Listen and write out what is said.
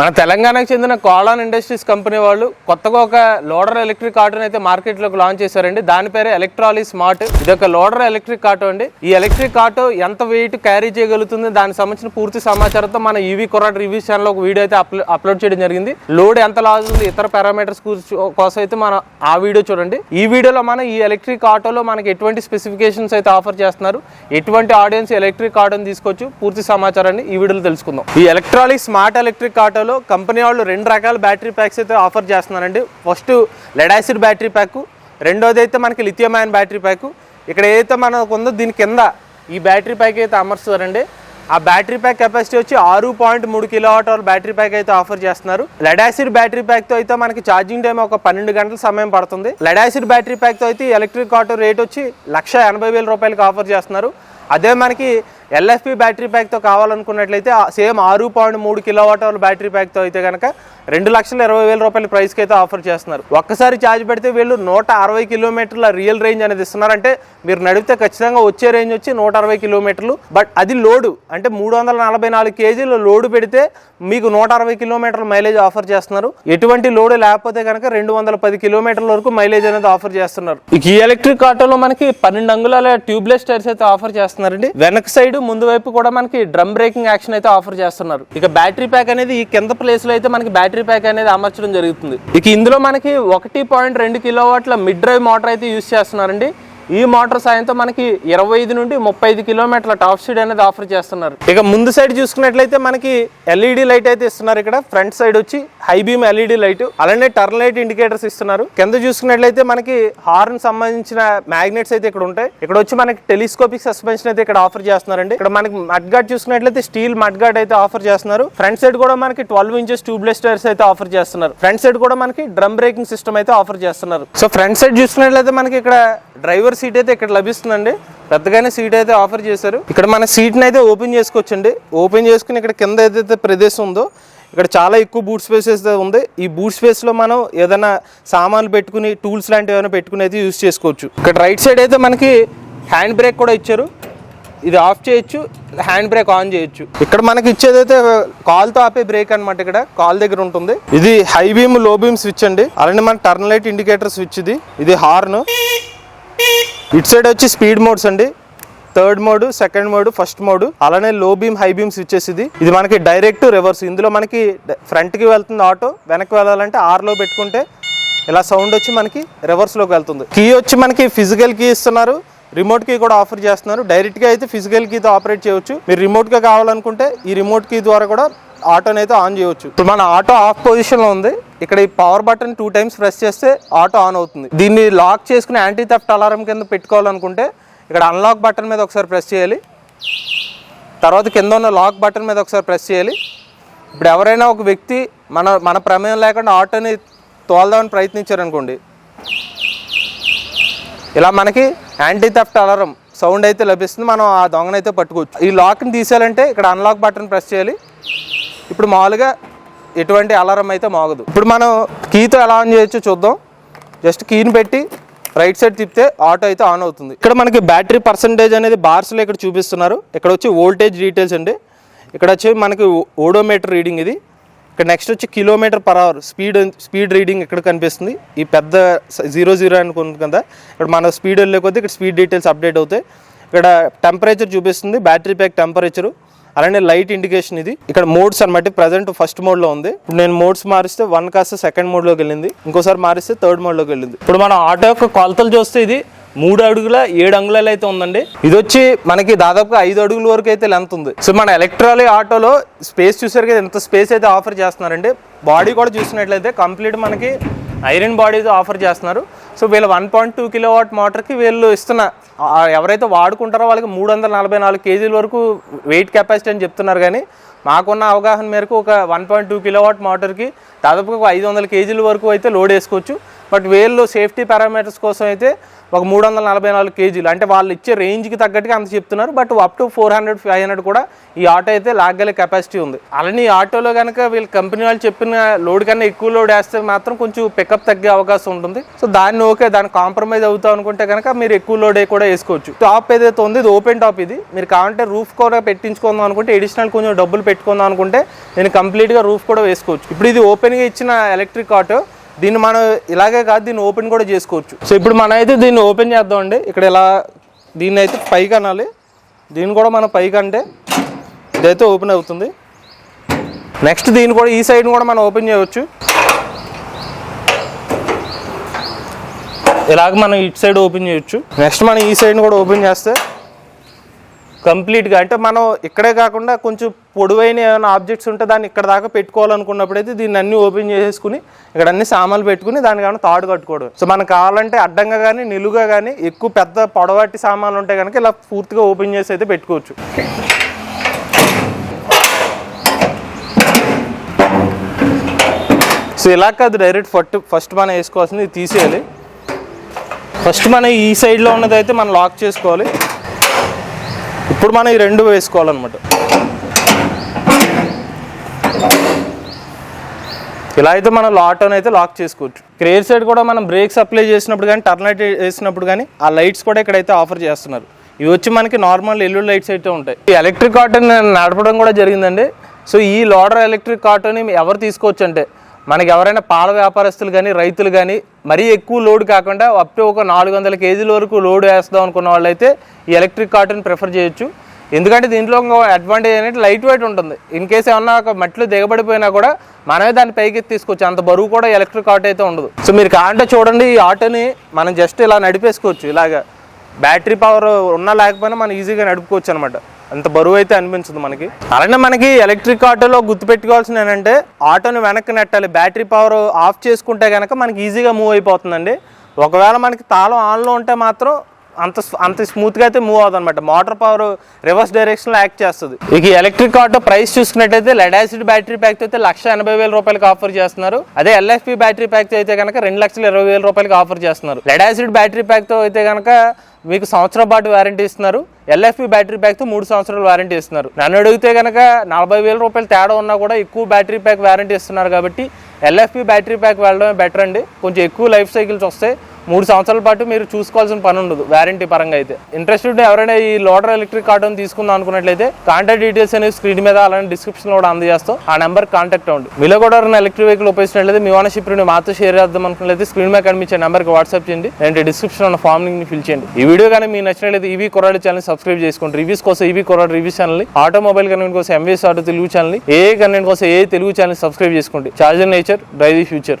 మన తెలంగాణకు చెందిన కోలాన్ ఇండస్ట్రీస్ కంపెనీ వాళ్ళు కొత్తగా ఒక లోడర్ ఎలక్ట్రిక్ ఆటోని అయితే మార్కెట్లోకి లాంచ్ చేశారండి. దాని పేరే ఎలక్ట్రాలీ స్మార్ట్. ఇది ఒక లోడర్ ఎలక్ట్రిక్ ఆటో అండి. ఈ ఎలక్ట్రిక్ ఆటో ఎంత వెయిట్ క్యారీ చేయగలుగుతుంది దానికి సంబంధించిన పూర్తి సమాచారంతో మన ఈవీ కొరాట్ రివ్యూస్ ఛానల్ ఒక వీడియో అయితే అప్లోడ్ చేయడం జరిగింది. లోడ్ ఎంత లాజ్ ఉంది ఇతర పారామీటర్స్ కోసం అయితే మనం ఆ వీడియో చూడండి. ఈ వీడియోలో మనం ఈ ఎలక్ట్రిక్ ఆటోలో మనకి ఎటువంటి స్పెసిఫికేషన్స్ అయితే ఆఫర్ చేస్తున్నారు ఎటువంటి ఆడియన్స్ ఎలక్ట్రిక్ ఆటోని తీసుకోవచ్చు పూర్తి సమాచారాన్ని ఈ వీడియోలో తెలుసుకుందాం. ఈ ఎలక్ట్రాలిక్ స్మార్ట్ ఎలక్ట్రిక్ ఆటోలో కంపెనీ వాళ్ళు రెండు రకాల బ్యాటరీ ప్యాక్స్ అయితే ఆఫర్ చేస్తున్నారండి. First lead acid battery pack రెండోది అయితే మనకి లిథియం అయన్ బ్యాటరీ ప్యాక్. ఇక్కడ ఏదైతే మనకు ఉందో దీని కింద ఈ బ్యాటరీ ప్యాక్ అయితే అమర్చారండి ఆ బ్యాటరీ ప్యాక్ కెపాసిటీ వచ్చి ఆరు పాయింట్ మూడు కిలో అవర్ బ్యాటరీ ప్యాక్ అయితే ఆఫర్ చేస్తున్నారు. లెడ్ యాసిడ్ బ్యాటరీ ప్యాక్తో అయితే మనకి ఛార్జింగ్ టైం ఒక పన్నెండు గంటల సమయం పడుతుంది. లెడ్ యాసిడ్ బ్యాటరీ ప్యాక్తో అయితే ఎలక్ట్రిక్ ఆటో రేట్ వచ్చి లక్ష ఎనభై వేల రూపాయలకి ఆఫర్ చేస్తున్నారు. అదే మనకి ఎల్ఎఫ్పి బ్యాటరీ ప్యాక్తో కావాలనుకున్నట్లయితే సేమ్ ఆరు పాయింట్ మూడు కిలో వాటర్ అవర్ బ్యాటరీ ప్యాక్తో అయితే కనుక రెండు లక్షల ఇరవై వేల రూపాయల ప్రైస్కి అయితే ఆఫర్ చేస్తున్నారు. ఒక్కసారి ఛార్జ్ పెడితే వీళ్ళు నూట అరవై కిలోమీటర్ల రియల్ రేంజ్ అనేది ఇస్తున్నారు అంటే మీరు నడిపితే ఖచ్చితంగా వచ్చే రేంజ్ వచ్చి నూట అరవై కిలోమీటర్లు. బట్ అది లోడు. అంటే మూడు వందల నలభై నాలుగు కేజీలు లోడు పెడితే మీకు నూట అరవై కిలోమీటర్ల మైలేజ్ ఆఫర్ చేస్తున్నారు. ఎటువంటి లోడు లేకపోతే కనుక రెండు వందల పది కిలోమీటర్ల వరకు మైలేజ్ అనేది ఆఫర్ చేస్తున్నారు. ఈ ఎలక్ట్రిక్ ఆటోలో మనకి పన్నెండు అంగుళాల ట్యూబ్లెస్ టైర్స్ అయితే ఆఫర్ చేస్తున్నారండి. వెనక సైడ్ ముందు వైపు కూడా మనకి డ్రమ్ బ్రేకింగ్ యాక్షన్ అయితే ఆఫర్ చేస్తున్నారు. ఇక బ్యాటరీ ప్యాక్ అనేది ఈ కింద ప్లేస్లో అయితే మనకి బ్యాటరీ ప్యాక్ అనేది అమర్చడం జరుగుతుంది. ఇక ఇందులో మనకి ఒకటి పాయింట్ రెండు కిలో వాట్ల మిడ్ డ్రైవ్ మోటార్ అయితే యూస్ చేస్తున్నారండి. ఈ మోటార్ సాయంతో మనకి ఇరవై ఐదు నుండి ముప్పై ఐదు కిలోమీటర్ల టాప్ స్పీడ్ అనేది ఆఫర్ చేస్తున్నారు. ఇక ముందు సైడ్ చూసుకున్నట్లయితే మనకి ఎల్ఈడి లైట్ అయితే ఇస్తున్నారు ఇక్కడ. ఫ్రంట్ సైడ్ వచ్చి హై బీమ్ ఎల్ఈడి లైట్ అలానే టర్న్ లైట్ ఇండికేటర్స్ ఇస్తున్నారు. కింద చూసుకున్నట్లయితే మనకి హార్న్ సంబంధించిన మ్యాగ్నెట్స్ అయితే ఇక్కడ ఉంటాయి. ఇక్కడ వచ్చి మనకి టెలిస్కోపిక్ సస్పెన్షన్ అయితే ఇక్కడ ఆఫర్ చేస్తున్నారండి. ఇక్కడ మనకి మడ్ గార్డ్ చూసుకున్నట్లయితే స్టీల్ మడ్ గార్డ్ అయితే ఆఫర్ చేస్తున్నారు. ఫ్రంట్ సైడ్ కూడా మనకి ట్వెల్వ్ ఇంచెస్ ట్యూబ్లెస్ టైర్స్ అయితే ఆఫర్ చేస్తున్నారు. ఫ్రంట్ సైడ్ కూడా మనకి డ్రమ్ బ్రేకింగ్ సిస్టమ్ అయితే ఆఫర్ చేస్తున్నారు. సో ఫ్రంట్ సైడ్ చూసుకున్నట్లయితే మనకి ఇక్కడ డ్రైవర్ సీట్ అయితే ఇక్కడ లభిస్తుందండి. పెద్దగానే సీట్ అయితే ఆఫర్ చేశారు. ఇక్కడ మన సీట్ని అయితే ఓపెన్ చేసుకోవచ్చండి. ఓపెన్ చేసుకుని ఇక్కడ కింద ఏదైతే ప్రదేశం ఉందో ఇక్కడ చాలా ఎక్కువ బూట్ స్పేస్ అయితే ఉంది. ఈ బూట్ స్పేస్లో మనం ఏదైనా సామాన్లు పెట్టుకుని టూల్స్ లాంటివి ఏమైనా పెట్టుకుని అయితే యూస్ చేసుకోవచ్చు. ఇక్కడ రైట్ సైడ్ అయితే మనకి హ్యాండ్ బ్రేక్ కూడా ఇచ్చారు. ఇది ఆఫ్ చేయొచ్చు హ్యాండ్ బ్రేక్ ఆన్ చేయొచ్చు. ఇక్కడ మనకి ఇచ్చేదైతే కాల్తో ఆపే బ్రేక్ అనమాట ఇక్కడ. కాల్ దగ్గర ఉంటుంది. ఇది హై బీమ్లో బీమ్ స్విచ్ అండి. అలానే మన టర్న్ లైట్ ఇండికేటర్ స్విచ్ ఇది. ఇది హార్న్. ఇటు సైడ్ వచ్చి స్పీడ్ మోడ్స్ అండి. Third mode second mode first mode. అలానే low beam high beam switches ఇది. ఇది మనకి డైరెక్ట్ రివర్స్. ఇందులో మనకి ఫ్రంట్కి వెళ్తుంది ఆటో వెనక్కి వెళ్ళాలంటే ఆర్లో పెట్టుకుంటే ఇలా సౌండ్ వచ్చి మనకి రివర్స్లోకి వెళ్తుంది. కీ వచ్చి మనకి ఫిజికల్ కీ ఇస్తున్నారు. రిమోట్ కీ కూడా ఆఫర్ చేస్తున్నారు. డైరెక్ట్గా అయితే ఫిజికల్ కీతో ఆపరేట్ చేయవచ్చు మీరు రిమోట్గా కావాలనుకుంటే ఈ రిమోట్ కీ ద్వారా కూడా ఆటోని అయితే ఆన్ చేయవచ్చు ఇప్పుడు మన ఆటో ఆఫ్ పొజిషన్లో ఉంది. ఇక్కడ ఈ power button two times press చేస్తే ఆటో ఆన్ అవుతుంది. దీన్ని లాక్ చేసుకుని యాంటీ థెఫ్ట్ అలారం కింద పెట్టుకోవాలనుకుంటే ఇక్కడ అన్లాక్ బటన్ మీద ఒకసారి ప్రెస్ చేయాలి. తర్వాత కింద ఉన్న లాక్ బటన్ మీద ఒకసారి ప్రెస్ చేయాలి. ఇప్పుడు ఎవరైనా ఒక వ్యక్తి మన మన ప్రమేయం లేకుండా ఆటోని తోలదామని ప్రయత్నించారనుకోండి. ఇలా మనకి యాంటీ థెఫ్ట్ అలారం సౌండ్ అయితే లభిస్తుంది. మనం ఆ దొంగనైతే పట్టుకోవచ్చు. ఈ లాక్ని తీసేయాలంటే ఇక్కడ అన్లాక్ బటన్ ప్రెస్ చేయాలి. ఇప్పుడు మామూలుగా ఎటువంటి అలారం అయితే మోగదు. ఇప్పుడు మనం కీతో ఎలా ఆన్ చేయొచ్చో చూద్దాం. జస్ట్ కీని పెట్టి రైట్ సైడ్ తిప్పితే ఆటో అయితే ఆన్ అవుతుంది. ఇక్కడ మనకి బ్యాటరీ పర్సంటేజ్ అనేది బార్స్లో ఇక్కడ చూపిస్తున్నారు. ఇక్కడ వచ్చి ఓల్టేజ్ డీటెయిల్స్ అండి. ఇక్కడ వచ్చి మనకి ఓడోమీటర్ రీడింగ్ ఇది. ఇక్కడ నెక్స్ట్ వచ్చి kilometre per hour speed speed reading ఇక్కడ కనిపిస్తుంది. ఈ పెద్ద జీరో జీరో అనుకుంది కదా. ఇక్కడ మన స్పీడ్ వెళ్ళే కొద్దీ ఇక్కడ స్పీడ్ డీటెయిల్స్ అప్డేట్ అవుతాయి. ఇక్కడ టెంపరేచర్ చూపిస్తుంది. Battery pack temperature. అలానే లైట్ ఇండికేషన్ ఇది. ఇక్కడ మోడ్స్ అనమాట ప్రజెంట్ ఫస్ట్ మోడ్లో ఉంది. ఇప్పుడు నేను మోడ్స్ మారిస్తే వన్ కాస్త సెకండ్ మోడ్లోకి వెళ్ళింది. ఇంకోసారి మారిస్తే థర్డ్ మోడ్లోకి వెళ్ళింది. ఇప్పుడు మనం ఆటో యొక్క కొలతలు చూస్తే ఇది మూడు అడుగుల ఏడు అంగుళాలు అయితే ఉందండి. ఇది వచ్చి మనకి దాదాపుగా ఐదు అడుగుల వరకు అయితే లెంత్ ఉంది. సో మన ఎలక్ట్రాలీ ఆటోలో స్పేస్ చూసారు కదా ఎంత స్పేస్ అయితే ఆఫర్ చేస్తున్నారండి బాడీ కూడా చూసినట్లయితే కంప్లీట్ మనకి ఐరన్ బాడీతో ఆఫర్ చేస్తున్నారు. సో వీళ్ళు one point two kilo watt మోటార్కి వీళ్ళు ఇస్తున్న ఎవరైతే వాడుకుంటారో వాళ్ళకి మూడు వందల నలభై నాలుగు కేజీల వరకు వెయిట్ కెపాసిటీ అని చెప్తున్నారు కానీ మాకున్న అవగాహన మేరకు ఒక one point two kilo watt మోటార్కి దాదాపు ఒక ఐదు వందల కేజీల వరకు అయితే లోడ్ వేసుకోవచ్చు. బట్ వేల్లో సేఫ్టీ పారామీటర్స్ కోసం అయితే ఒక మూడు వందల నలభై నాలుగు కేజీలు. అంటే వాళ్ళు ఇచ్చే రేంజ్కి తగ్గట్టుగా అంత చెప్తున్నారు. But up to four hundred five hundred కూడా ఈ ఆటో అయితే లాగగల కెపాసిటీ ఉంది. అలానే ఈ ఆటోలో కనుక వీళ్ళు కంపెనీ వాళ్ళు చెప్పిన లోడ్ కన్నా ఎక్కువ లోడ్ వేస్తే మాత్రం కొంచెం పికప్ తగ్గే అవకాశం ఉంటుంది. సో దాన్ని ఓకే దాన్ని కాంప్రమైజ్ అవుతాం అనుకుంటే కనుక మీరు ఎక్కువ లోడ్ కూడా వేసుకోవచ్చు. టాప్ ఏదైతే ఉంది ఇది ఓపెన్ టాప్ ఇది. మీరు కావాలంటే రూఫ్ కూడా పెట్టించుకుందాం అనుకుంటే ఎడిషనల్ కొంచెం డబ్బులు పెట్టుకుందాం అనుకుంటే నేను కంప్లీట్గా రూఫ్ కూడా వేసుకోవచ్చు. ఇప్పుడు ఇది ఓపెన్గా ఇచ్చిన ఎలక్ట్రిక్ ఆటో దీన్ని మనం ఇలాగే కాదు దీన్ని ఓపెన్ కూడా చేసుకోవచ్చు. సో ఇప్పుడు మనం అయితే దీన్ని ఓపెన్ చేద్దామండి. ఇక్కడ ఇలా దీన్ని అయితే పైకి అనాలి దీన్ని కూడా మనం పైకి అంటే ఇదైతే ఓపెన్ అవుతుంది. నెక్స్ట్ దీన్ని కూడా ఈ సైడ్ కూడా మనం ఓపెన్ చేయవచ్చు. ఇలాగ మనం ఇటు సైడ్ ఓపెన్ చేయొచ్చు. నెక్స్ట్ మనం ఈ సైడ్ని కూడా ఓపెన్ చేస్తే కంప్లీట్గా అంటే మనం ఇక్కడే కాకుండా కొంచెం పొడవైన ఏమైనా ఆబ్జెక్ట్స్ ఉంటే దాన్ని ఇక్కడ దాకా పెట్టుకోవాలనుకున్నప్పుడైతే దీన్ని అన్ని ఓపెన్ చేసేసుకుని ఇక్కడ అన్ని సామాన్లు పెట్టుకుని దానికి ఏమైనా తాడు కట్టుకోవడం. సో మనకు కావాలంటే అడ్డంగా కానీ నిలువుగా కానీ ఎక్కువ పెద్ద పొడవాటి సామాన్లు ఉంటే కనుక ఇలా పూర్తిగా ఓపెన్ చేసి అయితే పెట్టుకోవచ్చు. సో ఇలా కాదు డైరెక్ట్ ఫస్ట్ ఫస్ట్ మనం వేసుకోవాల్సింది ఇది తీసేయాలి. ఫస్ట్ మనం ఈ సైడ్లో ఉన్నది అయితే మనం లాక్ చేసుకోవాలి. ఇప్పుడు మనం ఈ రెండు వేసుకోవాలన్నమాట. ఇలా అయితే మనం లాటోన్ అయితే లాక్ చేసుకోవచ్చు. క్రేర్ సైడ్ కూడా మనం బ్రేక్స్ అప్లై చేసినప్పుడు కానీ టర్న్ లైట్ వేసినప్పుడు కానీ ఆ లైట్స్ కూడా ఇక్కడైతే ఆఫర్ చేస్తున్నారు. ఇవి వచ్చి మనకి నార్మల్ ఎల్లు లైట్స్ అయితే ఉంటాయి. ఈ ఎలక్ట్రిక్ కాటన్ నడపడం కూడా జరిగిందండి. సో ఈ లోడర్ ఎలక్ట్రిక్ కాటన్ ఎవరు తీసుకోవచ్చు అంటే మనకి ఎవరైనా పాల వ్యాపారస్తులు కానీ రైతులు కానీ మరీ ఎక్కువ లోడ్ కాకుండా అప్ టు ఒక నాలుగు వందల కేజీల వరకు లోడ్ వేస్తాం అనుకున్న వాళ్ళైతే ఈ ఎలక్ట్రిక్ కార్ట్ని ప్రిఫర్ చేయొచ్చు. ఎందుకంటే దీంట్లో అడ్వాంటేజ్ అనేది లైట్ వెయిట్ ఉంటుంది. ఇన్ కేస్ ఏమన్నా ఒక మట్లు దిగబడిపోయినా కూడా మనమే దాన్ని పైకి తీసుకోవచ్చు అంత బరువు కూడా ఎలక్ట్రిక్ ఆటో అయితే ఉండదు. సో మీరు కాంటే చూడండి ఈ ఆటోని మనం జస్ట్ ఇలా నడిపేసుకోవచ్చు. ఇలాగా బ్యాటరీ పవర్ ఉన్నా లేకపోయినా మనం ఈజీగా నడుపుకోవచ్చు అనమాట అంత బరువు అయితే అనిపించదు మనకి. అలానే మనకి ఎలక్ట్రిక్ ఆటోలో గుర్తుపెట్టుకోవాల్సిన ఏంటంటే ఆటోని వెనక్కి నెట్టాలి బ్యాటరీ పవర్ ఆఫ్ చేసుకుంటే కనుక మనకి ఈజీగా మూవ్ అయిపోతుందండి. ఒకవేళ మనకి తాళం ఆన్లో ఉంటే మాత్రం అంత అంత స్మూత్గా అయితే మూవ్ అవుతుంది అనమాట మోటార్ పవర్ రివర్స్ డైరెక్షన్లో యాక్ట్ చేస్తుంది. ఇక ఎలక్ట్రిక్ ఆటో ప్రైస్ చూసుకున్నట్టయితే లెడ్ యాసిడ్ బ్యాటరీ ప్యాక్ అయితే లక్ష ఎనభై వేల రూపాయలకి ఆఫర్ చేస్తున్నారు. అదే ఎల్ఎఫ్పి బ్యాటరీ ప్యాక్ అయితే కనుక రెండు లక్షల ఇరవై వేల రూపాయలకి ఆఫర్ చేస్తున్నారు. లెడ్ యాసిడ్ బ్యాటరీ ప్యాక్తో అయితే కనుక మీకు సంవత్సరం పాటు వారంటీ ఇస్తున్నారు. ఎల్ఎఫ్పి బ్యాటరీ ప్యాక్తో మూడు సంవత్సరాలు వారంటీ ఇస్తున్నారు. నన్ను అడిగితే కనుక నలభై వేల రూపాయలు తేడా ఉన్నా కూడా ఎక్కువ బ్యాటరీ ప్యాక్ వారంటీ ఇస్తున్నారు కాబట్టి ఎల్ఎఫ్పి బ్యాటరీ ప్యాక్ వెళ్ళడమే బెటర్ అండి. కొంచెం ఎక్కువ లైఫ్ సైకిల్స్ వస్తాయి మూడు సంవత్సరాల పాటు మీరు చూసుకోవాల్సిన పని ఉండదు వారంటీ పరంగా అయితే. ఇంట్రెస్టెడ్ ఎవరైనా ఈ లోడర్ ఎలక్ట్రిక్ ఆటోని తీసుకుందాం అనుకున్నట్లయితే కాంటాక్ట్ డీటెయిల్స్ అనేవి స్క్రీన్ మీద అలానే డిస్క్రిప్షన్ కూడా అందజేస్తాం. ఆ నెంబర్ కాంటాక్ట్ అవ్వండి. మీలో కూడా ఎలక్ట్రిక్ వెహికల్ ఉపయోగించినట్లయితే మీ ఓనర్షిప్ని మాతో షేర్ చేద్దాం అనుకున్నట్లయితే స్క్రీన్ మీద కనిపించే నెంబర్కి వాట్సాప్ చేయండి లేదంటే డిస్క్రిప్షన్ ఉన్న ఫామ్ని ఫిల్ చేయండి. ఈ వీడియో కానీ మీకు నచ్చినట్లయితే ఈవీ కొరాడు ఛానల్ సబ్స్క్రైబ్ చేసుకోండి. రివ్యూస్ కోసం ఈవీ కొరాడు రివ్యూస్ ఛానల్ ఆటోమొబైల్ కన్వెంట్ కోసం ఎంవీఎస్ ఆటో తెలుగు ఛానల్ ఏ కన్వెంట్ కోసం ఏ తెలుగు ఛానల్ సబ్స్క్రైబ్ చేసుకోండి. Charger nature drive the future